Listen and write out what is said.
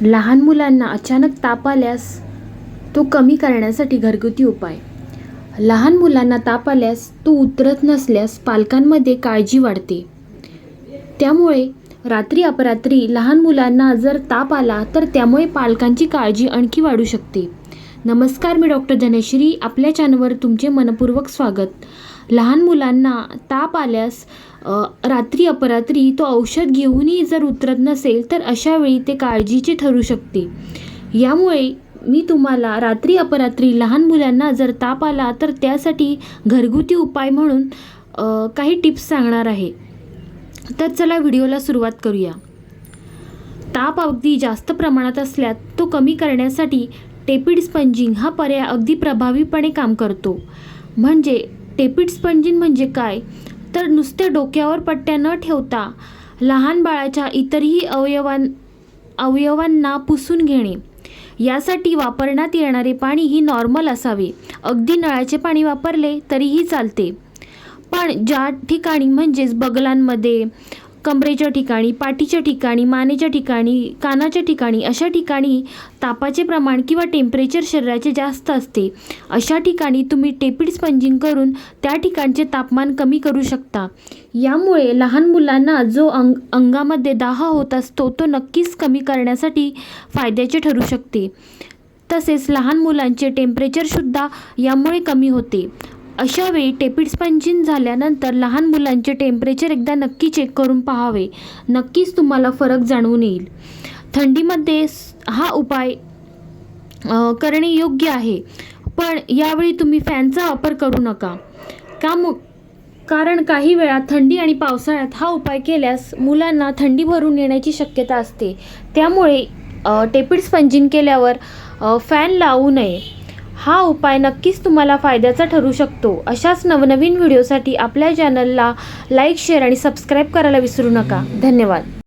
लहान मुलांना अचानक ताप आल्यास तो कमी करण्यासाठी घरगुती उपाय. लहान मुलांना ताप आल्यास तो उतरत नसल्यास पालकांमध्ये काळजी वाढते. त्यामुळे रात्री अपरात्री लहान मुलांना जर ताप आला तर त्यामुळे पालकांची काळजी आणखी वाढू शकते. नमस्कार मी डॉक्टर धनश्री आपल्या चॅनलवर तुमचे मनपूर्वक स्वागत. लहान मुलांना ताप आल्यास रात्री अपरात्री तो औषध घेऊनही जर उतरत नसेल तर अशा वेळी ते काळजीचे ठरू शकते. यामुळे मी तुम्हाला रात्री अपरात्री लहान मुलांना जर ताप आला तर त्यासाठी घरगुती उपाय म्हणून काही टिप्स सांगणार आहे. तर चला व्हिडिओला सुरुवात करूया. ताप अगदी जास्त प्रमाणात असल्यास तो कमी करण्यासाठी टेपिड स्पंजिंग हा पर्याय अगदी प्रभावीपणे काम करतो. म्हणजे टेपिड स्पंजिन म्हणजे काय? तर नुसत्या डोक्यावर पट्ट्या न ठेवता लहान बाळाच्या इतरही अवयवां अवयवांना पुसून घेणे. यासाठी वापरण्यात येणारे पाणी ही नॉर्मल असावे. अगदी नळाचे पाणी वापरले तरीही चालते. पण ज्या ठिकाणी म्हणजेच बगलांमध्ये कमरेच्या ठिकाणी पाठीच्या ठिकाणी मानेच्या ठिकाणी कानाच्या ठिकाणी अशा ठिकाणी तापाचे प्रमाण किंवा टेम्परेचर शरीराचे जास्त असते. अशा ठिकाणी तुम्ही टेपिड स्पंजिंग करून त्या ठिकाणचे तापमान कमी करू शकता. यामुळे लहान मुलांना जो अंग अंगामध्ये दाह होत असतो तो नक्कीच कमी करण्यासाठी फायद्याचे ठरू शकते. तसेच लहान मुलांचे टेम्परेचरसुद्धा यामुळे कमी होते. अशावेळी टेपिड स्पंजिंग झाल्यानंतर लहान मुलांचे टेम्परेचर एकदा नक्की चेक करून पाहावे. नक्कीच तुम्हाला फरक जाणवून येईल. थंडीमध्ये हा उपाय करणे योग्य आहे. पण यावेळी तुम्ही फॅनचा वापर करू नका. का मु कारण काही वेळा थंडी आणि पावसाळ्यात हा उपाय केल्यास मुलांना थंडी भरून येण्याची शक्यता असते. त्यामुळे टेपिड स्पंजिंग केल्यावर फॅन लावू नये. हा उपाय नक्कीच तुम्हाला फायद्याचा ठरू शकतो. अशाच नवनवीन व्हिडिओसाठी आपल्या चॅनलला लाईक शेअर आणि सबस्क्राईब करायला विसरू नका. धन्यवाद.